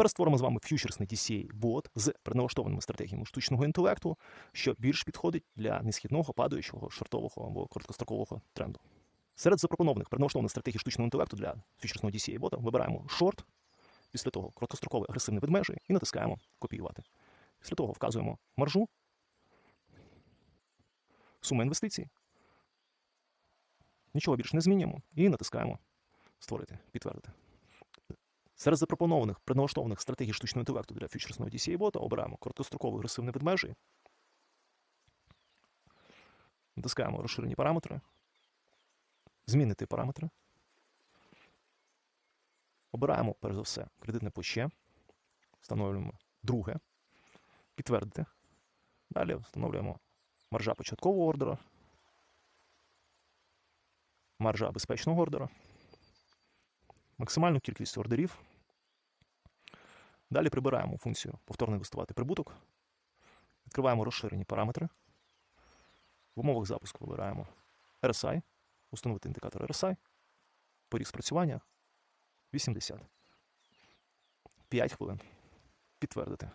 Тепер створимо з вами фьючерсний DCA бот з переналаштованими стратегіями штучного інтелекту, що більш підходить для несхідного, падаючого, шортового або короткострокового тренду. Серед запропонованих переналаштованих стратегій штучного інтелекту для фьючерсного DCA бота вибираємо шорт, після того короткостроковий агресивний ведмежий і натискаємо копіювати. Після того вказуємо маржу, суму інвестицій. Нічого більше не змінюємо і натискаємо створити, підтвердити. Серед запропонованих предналаштованих стратегій штучного інтелекту для фьючерсного DCA бота обираємо короткостроковий агресивний ведмежий. Натискаємо розширені параметри. Змінити параметри. Обираємо, перш за все, кредитне плече. Встановлюємо друге. Підтвердити. Далі встановлюємо маржа початкового ордера. Маржа безпечного ордера. Максимальну кількість ордерів. Далі прибираємо функцію повторно інвестувати прибуток. Відкриваємо розширені параметри. В умовах запуску вибираємо RSI, установити індикатор RSI, поріг спрацювання 80. 5 хвилин. Підтвердити.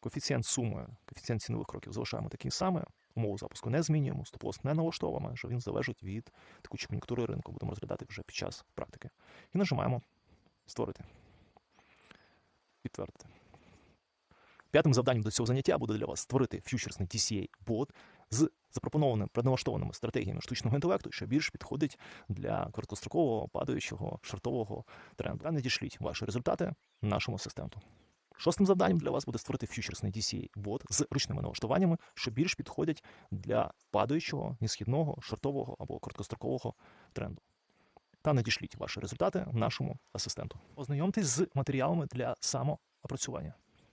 Коефіцієнт суми, коефіцієнт цінових кроків залишаємо такий самий. Умову запуску не змінюємо, стоп-лосс не налаштовуємо, що він залежить від текучої кон'юнктури ринку. Будемо розглядати вже під час практики. І нажимаємо Створити. Підтвердити. П'ятим завданням до цього заняття буде для вас створити фьючерсний DCA бот з запропонованими предналаштованими стратегіями штучного інтелекту, що більш підходить для короткострокового, падаючого, шортового тренду. Та надішліть ваші результати нашому асистенту. Шостим завданням для вас буде створити фьючерсний DCA бот з ручними налаштуваннями, що більш підходять для падаючого, несхідного, шортового або короткострокового тренду. Та надішліть ваші результати нашому асистенту. Ознайомтесь з матеріалами для самоопрацювання.